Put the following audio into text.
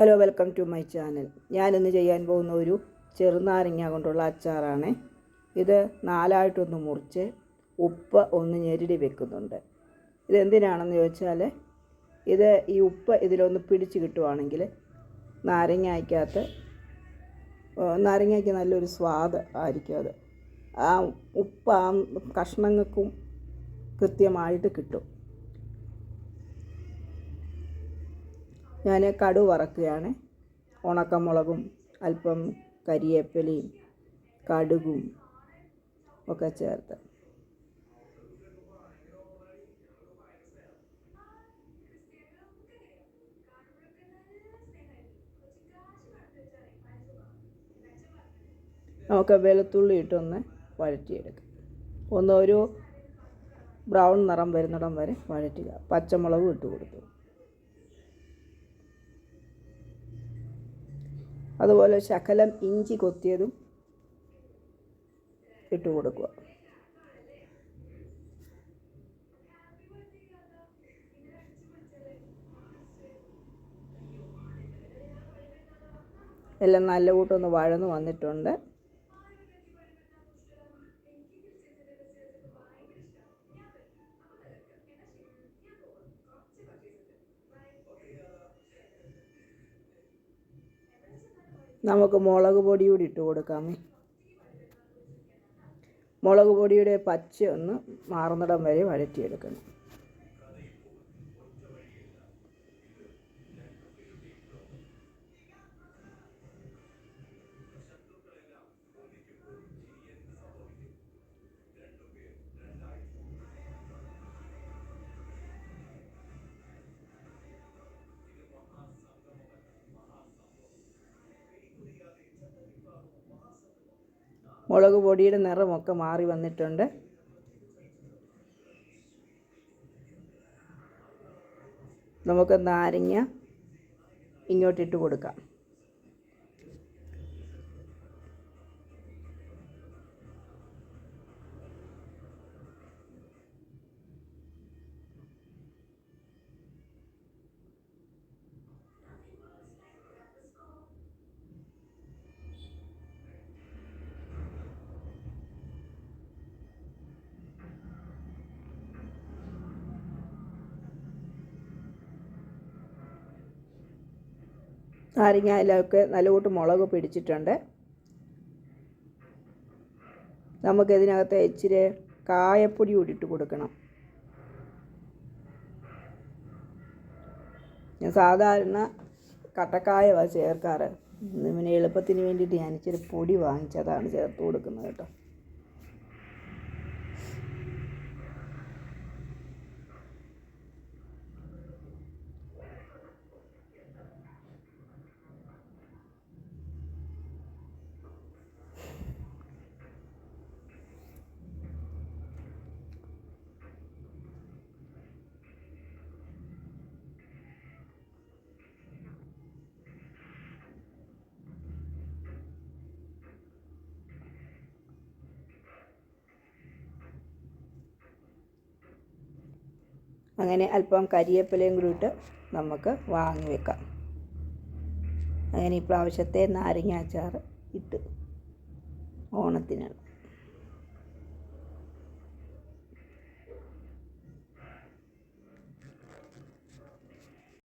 Hello welcome to my channel ഞാനിന്ന് ചെയ്യാൻ പോകുന്ന ഒരു ചെറുനാരങ്ങ കൊണ്ടുള്ള അച്ചാറാണ്. ഇത് നാലായിട്ടൊന്ന് മുറിച്ച് ഉപ്പ് ഒന്ന് ഞെരടി വെക്കുന്നുണ്ട്. ഇതെന്തിനാണെന്ന് ചോദിച്ചാൽ ഇത് ഈ ഉപ്പ് ഇതിലൊന്ന് പിടിച്ച് കിട്ടുവാണെങ്കിൽ നാരങ്ങയ്ക്കകത്ത് നാരങ്ങയ്ക്ക് നല്ലൊരു സ്വാദ് ആയിരിക്കും അത്. ആ ഉപ്പ് ആ കഷ്ണങ്ങൾക്കും കൃത്യമായിട്ട് കിട്ടും. ഞാൻ കടു വറക്കുകയാണ്. ഉണക്കമുളകും അല്പം കരിയേപ്പിലയും കടുകും ഒക്കെ ചേർത്ത്. നമുക്ക് വെളുത്തുള്ളി ഇട്ടൊന്ന് വഴറ്റിയെടുക്കാം. ഒന്ന് ഒരു ബ്രൗൺ നിറം വരുന്നിടം വരെ വഴറ്റുക. പച്ചമുളകും ഇട്ട് കൊടുത്തു. അതുപോലെ ശകലം ഇഞ്ചി കൊത്തിയതും ഇട്ട് കൊടുക്കുക. എല്ലാം നല്ല കൂട്ടൊന്ന് വഴന്ന് വന്നിട്ടുണ്ട്. നമുക്ക് മുളക് പൊടി കൂടി ഇട്ട് കൊടുക്കാമേ മുളക് പൊടിയുടെ പച്ച ഒന്ന് മാറുന്നിടം വരെ വഴറ്റിയെടുക്കണം. മുളക് പൊടിയുടെ നിറമൊക്കെ മാറി വന്നിട്ടുണ്ട്. നമുക്ക് നാരങ്ങ ഇങ്ങോട്ടിട്ട് കൊടുക്കാം. നാരങ്ങയിലൊക്കെ നല്ലകൂട്ട് മുളക് പിടിച്ചിട്ടുണ്ട്. നമുക്കിതിനകത്ത് ഇച്ചിരി കായപ്പൊടി കൂടി ഇട്ട് കൊടുക്കണം. ഞാൻ സാധാരണ കട്ടക്കായ ചേർക്കാറ്. പിന്നെ എളുപ്പത്തിന് വേണ്ടിയിട്ട് ഞാൻ ഇച്ചിരി പൊടി വാങ്ങിച്ചതാണ് ചേർത്ത് കൊടുക്കുന്നത് കേട്ടോ. അങ്ങനെ അല്പം കരിയേപ്പിലയും കൂടി ഇട്ട് നമുക്ക് വാങ്ങി വെക്കാം. അങ്ങനെ ഇപ്രാവശ്യത്തെ നാരങ്ങ അച്ചാർ ഇട്ട് ഓണത്തിനാണ്.